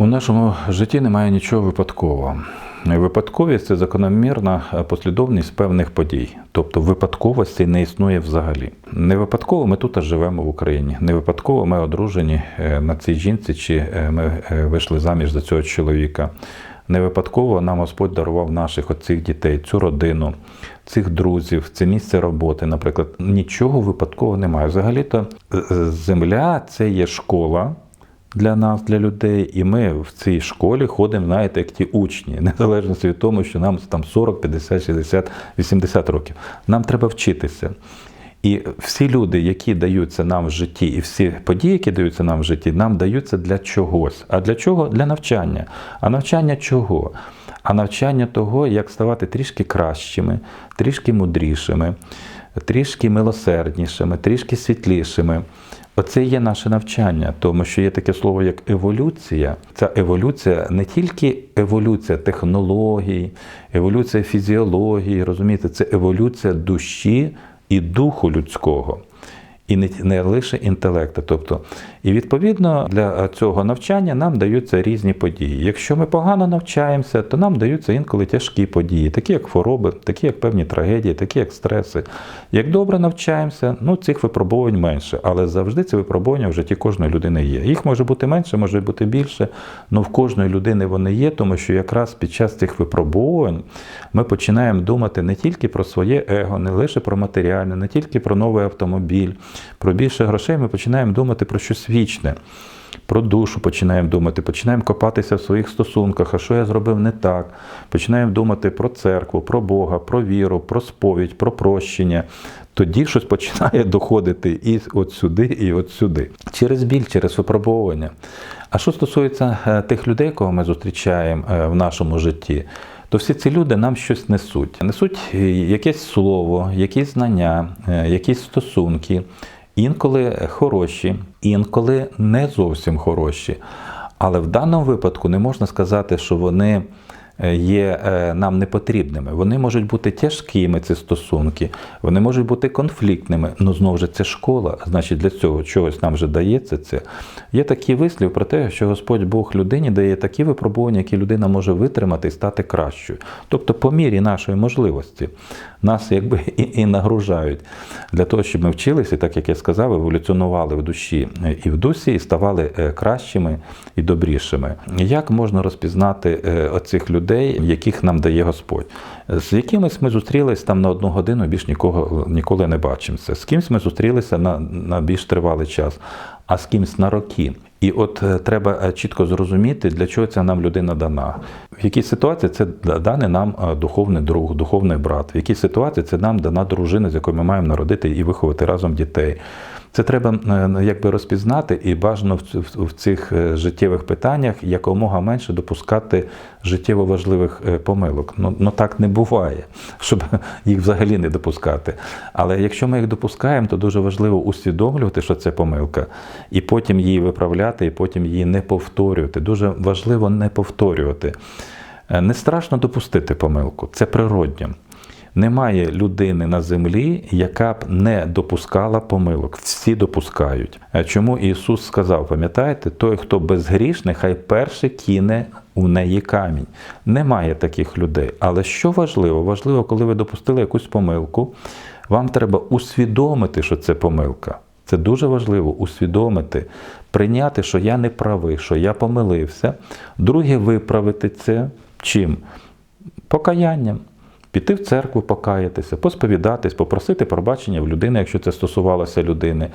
У нашому житті немає нічого випадкового. Випадковість це закономірна послідовність певних подій. Тобто випадковості не існує взагалі. Не випадково ми тут живемо в Україні. Не випадково ми одружені е, на цій жінці, чи е, ми е, вийшли заміж за цього чоловіка. Не випадково нам Господь дарував наших оцих дітей, цю родину, цих друзів, це місце роботи. Наприклад, нічого випадкового немає. Взагалі-то земля це є школа для нас, для людей, і ми в цій школі ходимо, знаєте, як ті учні, незалежно від того, що нам там 40, 50, 60, 80 років. Нам треба вчитися. І всі люди, які даються нам в житті, і всі події, які даються нам в житті, нам даються для чогось. А для чого? Для навчання. А навчання чого? А навчання того, як ставати трішки кращими, трішки мудрішими, трішки милосерднішими, трішки світлішими. Оце є наше навчання, тому що є таке слово як еволюція. Ця еволюція не тільки еволюція технологій, еволюція фізіології, розумієте, це еволюція душі і духу людського. І не, лише інтелекту. Тобто, і відповідно для цього навчання нам даються різні події. Якщо ми погано навчаємося, то нам даються інколи тяжкі події, такі як хвороби, такі як певні трагедії, такі як стреси. Як добре навчаємося, ну цих випробувань менше, але завжди ці випробування в житті кожної людини є. Їх може бути менше, може бути більше, але в кожної людини вони є, тому що якраз під час цих випробувань ми починаємо думати не тільки про своє его, не лише про матеріальне, не тільки про новий автомобіль, про більше грошей. Ми починаємо думати про щось вічне. Про душу починаємо думати, починаємо копатися в своїх стосунках, а що я зробив не так. Починаємо думати про церкву, про Бога, про віру, про сповідь, про прощення. Тоді щось починає доходити і от сюди, і от сюди. Через біль, через випробовування. А що стосується е, тих людей, кого ми зустрічаємо е, в нашому житті, то всі ці люди нам щось несуть. Несуть е, якесь слово, якісь знання, якісь стосунки інколи хороші, інколи не зовсім хороші. Але в даному випадку не можна сказати, що вони є нам непотрібними. Вони можуть бути тяжкими, ці стосунки, вони можуть бути конфліктними. Ну знову ж це школа, значить для цього чогось нам вже дається це. Є такий вислів про те, що Господь Бог людині дає такі випробування, які людина може витримати і стати кращою. Тобто, по мірі нашої можливості, нас якби і, і нагружають для того, щоб ми вчилися, так як я сказав, еволюціонували в душі і в дусі, і ставали кращими і добрішими. Як можна розпізнати оцих людей? Людей, яких нам дає Господь. З якимись ми зустрілися там на одну годину, більш нікого ніколи не бачимося. З кимсь ми зустрілися на, на більш тривалий час, а з кимсь на роки. І от е, треба чітко зрозуміти, для чого ця нам людина дана. В якій ситуації це дане нам е, духовний друг, духовний брат, в якій ситуації це нам дана дружина, з якою ми маємо народити і виховати разом дітей. Це треба е, якби розпізнати і бажано в цих е, життєвих питаннях якомога менше допускати життєво важливих е, помилок. Ну, ну так не буває, щоб їх взагалі не допускати. Але якщо ми їх допускаємо, то дуже важливо усвідомлювати, що це помилка, і потім її виправляти, і потім її не повторювати. Дуже важливо не повторювати. Не страшно допустити помилку, це природньо. Немає людини на землі, яка б не допускала помилок. Всі допускають. Чому Ісус сказав, пам'ятаєте, той, хто безгрішний, хай перший кине у неї камінь. Немає таких людей. Але що важливо? Важливо, коли ви допустили якусь помилку, вам треба усвідомити, що це помилка. Це дуже важливо усвідомити, прийняти, що я не правий, що я помилився. Друге, виправити це чим? Покаянням піти в церкву, покаятися, посповідатись, попросити пробачення в людини, якщо це стосувалося людини,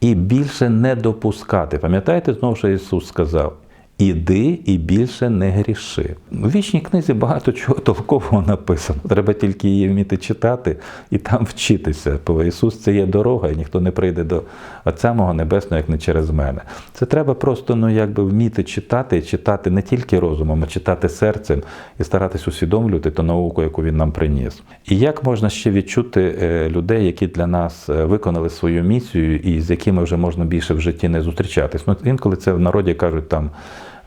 і більше не допускати. Пам'ятаєте, знову що Ісус сказав? Іди і більше не гріши. У вічній книзі багато чого толкового написано. Треба тільки її вміти читати і там вчитися. Бо Ісус це є дорога, і ніхто не прийде до Отця мого Небесного, як не через мене. Це треба просто ну, якби вміти читати і читати не тільки розумом, а читати серцем і старатись усвідомлювати ту науку, яку він нам приніс. І як можна ще відчути е, людей, які для нас е, виконали свою місію, і з якими вже можна більше в житті не зустрічатись? Ну, інколи це в народі кажуть там.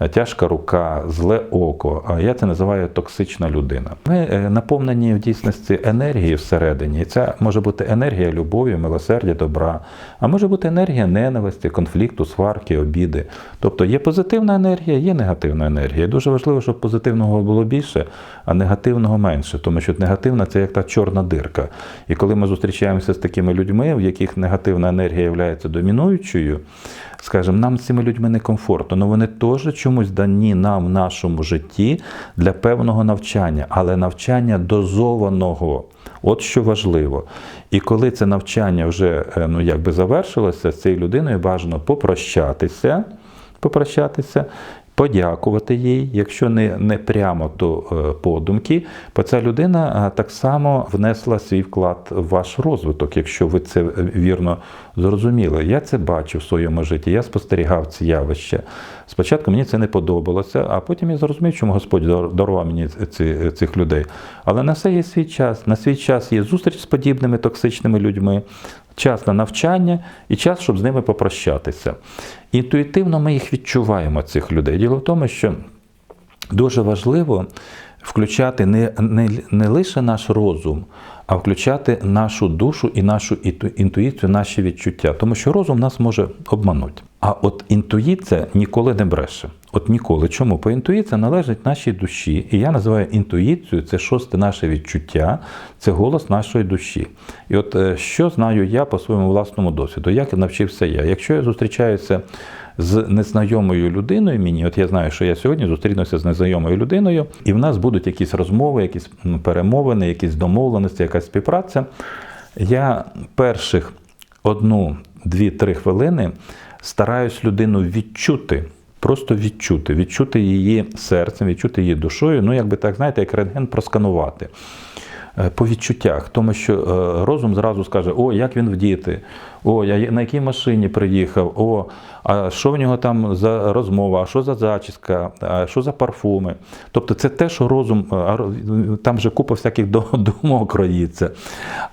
Е, тяжка рука, зле око. Я це називаю токсична людина. Ми е, наповнені в дійсності енергії всередині. І це може бути енергія любові, милосердя, добра, а може бути енергія ненависті, конфлікту, сварки, обіди. Тобто є позитивна енергія, є негативна енергія. Дуже важливо, щоб позитивного було більше, а негативного менше, тому що негативна це як та чорна дирка. І коли ми зустрічаємося з такими людьми, в яких негативна енергія є домінуючою, скажімо, нам з цими людьми некомфортно, але вони теж чомусь дані нам в нашому житті для певного навчання, але навчання дозованого. От що важливо. І коли це навчання вже е, ну, якби завершилося, з цією людиною бажано попрощатися, попрощатися, подякувати їй, якщо не, не прямо, то е, подумки, бо ця людина е, так само внесла свій вклад в ваш розвиток, якщо ви це е, вірно зрозуміли. Я це бачу в своєму житті, я спостерігав ці явища. Спочатку мені це не подобалося, а потім я зрозумів, чому Господь дар- дарував мені ці, цих людей. Але на все є свій час. На свій час є зустріч з подібними токсичними людьми, час на навчання і час, щоб з ними попрощатися. Інтуїтивно ми їх відчуваємо, цих людей. Діло в тому, що дуже важливо включати не, не, не лише наш розум, а включати нашу душу і нашу інтуїцію, наші відчуття. Тому що розум нас може обманути. А от інтуїція ніколи не бреше. От ніколи. Чому? Бо інтуїція належить нашій душі. І я називаю інтуїцією це шосте наше відчуття, це голос нашої душі. І от е, що знаю я по своєму власному досвіду, як навчився я? Якщо я зустрічаюся з незнайомою людиною мені, от я знаю, що я сьогодні зустрінуся з незнайомою людиною, і в нас будуть якісь розмови, якісь перемовини, якісь домовленості, якась співпраця. Я перших одну, дві, три хвилини стараюсь людину відчути. Просто відчути, відчути її серцем, відчути її душою, ну, якби так, знаєте, як рентген просканувати Е, по відчуттях, тому що е, розум зразу скаже, о, як він вдіти, о, я на якій машині приїхав, о, а що в нього там за розмова, а що за зачіска, а що за парфуми. Тобто це те, що розум, е, там же купа всяких думок роїться.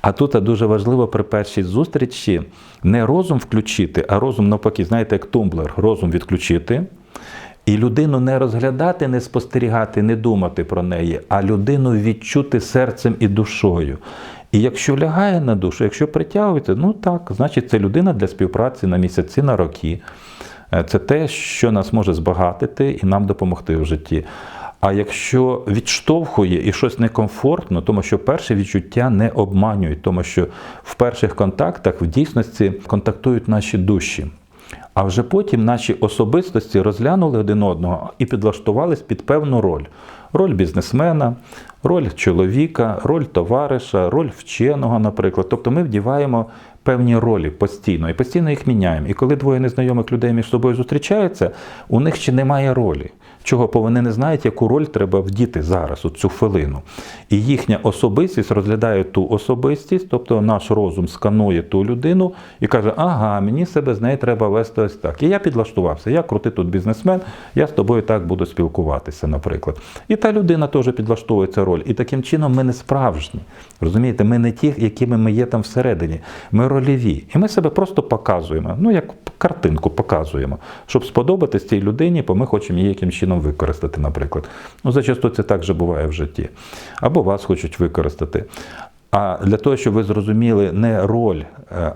А тут дуже важливо при першій зустрічі не розум включити, а розум навпаки, знаєте, як тумблер, розум відключити. І людину не розглядати, не спостерігати, не думати про неї, а людину відчути серцем і душою. І якщо лягає на душу, якщо притягується, ну так, значить це людина для співпраці на місяці, на роки. Е, Це те, що нас може збагатити і нам допомогти в житті. А якщо відштовхує і щось некомфортно, тому що перші відчуття не обманюють, тому що в перших контактах в дійсності контактують наші душі. А вже потім наші особистості розглянули один одного і підлаштувались під певну роль: роль бізнесмена, роль чоловіка, роль товариша, роль вченого, наприклад. Тобто ми вдіваємо певні ролі постійно і постійно їх міняємо. І коли двоє незнайомих людей між собою зустрічаються, у них ще немає ролі. Чого? Бо вони не знають, яку роль треба вдіти зараз, у цю хвилину. І їхня особистість розглядає ту особистість, тобто наш розум сканує ту людину і каже: ага, мені себе з нею треба вести ось так. І я підлаштувався, я крутий тут бізнесмен, я з тобою так буду спілкуватися, наприклад. І та людина теж підлаштовується роль. І таким чином ми не справжні. Розумієте, ми не ті, якими ми є там всередині. Ми рольові. І ми себе просто показуємо. Ну, як картинку показуємо, щоб сподобатись цій людині, бо ми хочемо її яким чином використати, наприклад. Ну, зачасту це так же буває в житті. Або вас хочуть використати. А для того, щоб ви зрозуміли не роль, е, е,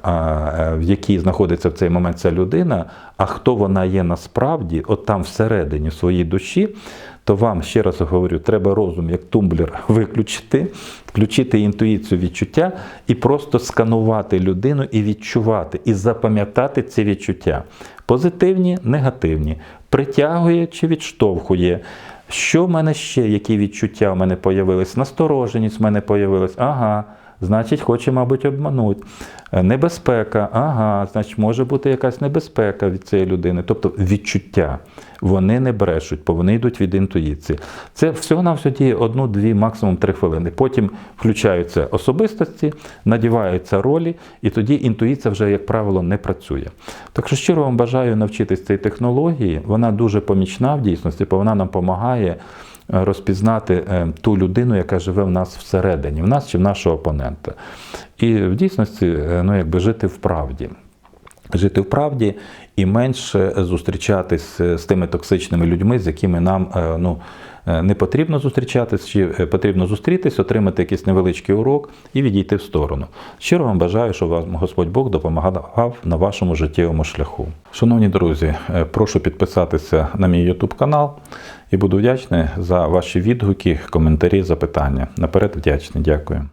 в якій знаходиться в цей момент ця людина, а хто вона є насправді, от там всередині своїй душі, то вам, ще раз говорю, треба розум як тумблер виключити, включити інтуїцію відчуття і просто сканувати людину і відчувати, і запам'ятати ці відчуття. Позитивні, негативні, притягує чи відштовхує. Що в мене ще, які відчуття в мене появились? Настороженість в мене появилась. Ага, значить, хоче, мабуть, обманути. Е, Небезпека, ага, значить, може бути якась небезпека від цієї людини. Тобто відчуття. Вони не брешуть, бо вони йдуть від інтуїції. Це всього на діє одну-дві, максимум три хвилини. Потім включаються особистості, надіваються ролі, і тоді інтуїція вже, як правило, не працює. Так що щиро вам бажаю навчитись цієї технології. Вона дуже помічна в дійсності, бо вона нам допомагає розпізнати е, ту людину, яка живе в нас всередині, в нас чи в нашого опонента. І в дійсності е, ну, якби жити в правді. жити в правді і менше зустрічатись з тими токсичними людьми, з якими нам е, ну, е, не потрібно зустрічатись, чи е, потрібно зустрітись, отримати якийсь невеличкий урок і відійти в сторону. Щиро вам бажаю, щоб вам Господь Бог допомагав на вашому життєвому шляху. Шановні друзі, е, прошу підписатися на мій YouTube канал і буду вдячний за ваші відгуки, коментарі, запитання. Наперед вдячний. Дякую.